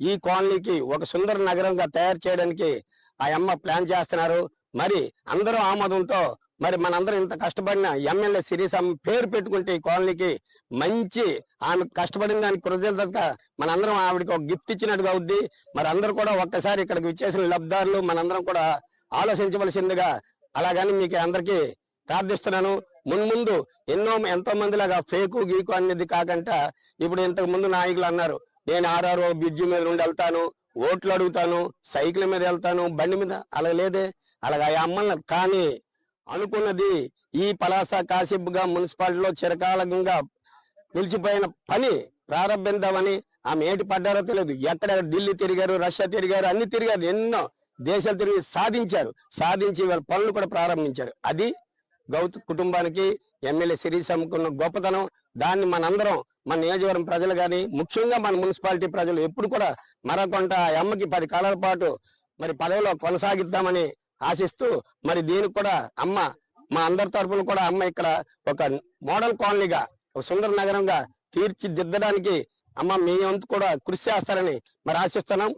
ఈ కాలనీకి ఒక సుందర నగరంగా తయారు చేయడానికి ఆ అమ్మ ప్లాన్ చేస్తున్నారు. మరి అందరూ ఆమోదంతో మరి మనందరం ఇంత కష్టపడిన ఎమ్మెల్యే సిరీసమ్మ పేరు పెట్టుకుంటే ఈ కాలనీకి మంచి ఆమె కష్టపడిన దానికి కృతజ్ఞత మనందరం ఆవిడకి ఒక గిఫ్ట్ ఇచ్చినట్టుగా అవుద్ది. మరి అందరూ కూడా ఒక్కసారి ఇక్కడికి విచ్చేసిన లబ్ధారులు మనందరం కూడా ఆలోచించవలసిందిగా అలాగని మీకు అందరికీ ప్రార్థిస్తున్నాను. మున్ముందు ఎన్నో ఎంతో మందిలాగా ఫేకు గీకు అనేది కాకుండా ఇప్పుడు ఇంతకు ముందు నాయకులు అన్నారు. నేను ఆర్ఆర్ఓ బ్రిడ్జి మీద నుండి వెళ్తాను ఓట్లు అడుగుతాను సైకిల్ మీద వెళ్తాను బండి మీద అలా లేదే. అలాగా ఆ అమ్మల్ని కానీ అనుకున్నది ఈ పలాస కాసిబ్గా మున్సిపాలిటీలో చిరకాలంగా నిలిచిపోయిన పని ప్రారంభిద్దామని ఆమె ఏటి పడ్డారో తెలియదు. ఎక్కడ ఢిల్లీ తిరిగారు రష్యా తిరిగారు అన్ని తిరిగారు ఎన్నో దేశాలు తిరిగి సాధించారు. సాధించి వాళ్ళ పనులు కూడా ప్రారంభించారు. అది గౌత్ కుటుంబానికి ఎమ్మెల్యే శిరీష్ అమ్ముకున్న గొప్పతనం దాన్ని మనందరం మన నియోజకవర్గం ప్రజలు కానీ ముఖ్యంగా మన మున్సిపాలిటీ ప్రజలు ఎప్పుడు కూడా మరొకంట ఆ అమ్మకి పది కాలాల పాటు మరి పదవిలో కొనసాగిద్దామని ఆశిస్తూ మరి దీనికి కూడా అమ్మ మా అందరి తరఫున కూడా అమ్మ ఇక్కడ ఒక మోడల్ కాలనీగా ఒక సుందర నగరంగా తీర్చిదిద్దడానికి అమ్మ మీ వంతు కూడా కృషి చేస్తారని మరి ఆశిస్తున్నాం.